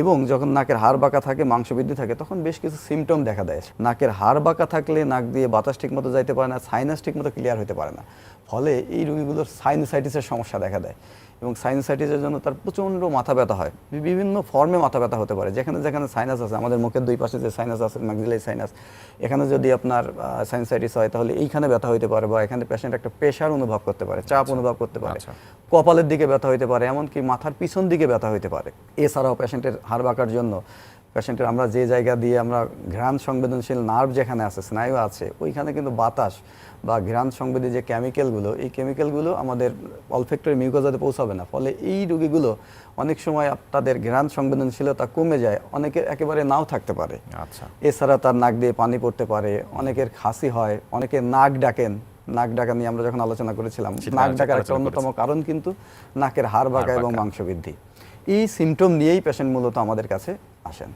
এবং যখন নাকের হাড় বাঁকা থাকে মাংস বৃদ্ধি থাকে তখন বেশ কিছু সিমটম দেখা দেয়। নাকের হাড় বাঁকা থাকলে নাক দিয়ে বাতাস ঠিকমতো যাইতে পারে না সাইনাস ঠিকমতো ক্লিয়ার হতে পারে না। ফলে এই রোগীগুলোর সাইনোসাইটিসের সমস্যা দেখা দেয় এবং সাইনোসাইটিসের জন্য তার প্রচণ্ড মাথা ব্যথা হয়। বিভিন্ন ফর্মে মাথা ব্যথা হতে পারে। যেখানে যেখানে সাইনাস আছে আমাদের মুখের দুই পাশে যে সাইনাস আছে ম্যাক্সিলাই সাইনাস এখানে যদি আপনার সাইনোসাইটিস হয় তাহলে এইখানে ব্যথা হইতে পারে বা এখানে পেশেন্ট একটা প্রেশার অনুভব করতে পারে চাপ অনুভব করতে পারে। আচ্ছা। কপালের দিকে ব্যথা হইতে পারে এমনকি মাথার পিছন দিকে ব্যথা হইতে পারে। এছাড়াও পেশেন্টের হাড় বাঁকার জন্য পেশেন্টের আমরা যে জায়গা দিয়ে আমরা ঘ্রাণ সংবেদনশীল নার্ভ যেখানে আছে স্নায়ু আছে ওইখানে কিন্তু বাতাস বা ঘ্রাণ সংবেদী যে কেমিক্যালগুলো এই কেমিক্যালগুলো আমাদের অলফেক্টরি মিউকোজাতে পৌঁছাবে না। ফলে এই রোগীগুলো অনেক সময় তাদের ঘ্রাণ সংবেদনশীলতা কমে যায় অনেকের একেবারে নাও থাকতে পারে। আচ্ছা। এছাড়া তার নাক দিয়ে পানি পড়তে পারে অনেকের খাসি হয় অনেকের নাক ডাকেন নাক ডাকা নিয়ে আমরা যখন আলোচনা করেছিলাম নাক ডাকার একটা অন্যতম কারণ কিন্তু নাকের হাড় বাঁকা এবং মাংস বৃদ্ধি এই সিমটম নিয়েই পেশেন্ট মূলত আমাদের কাছে আসেন।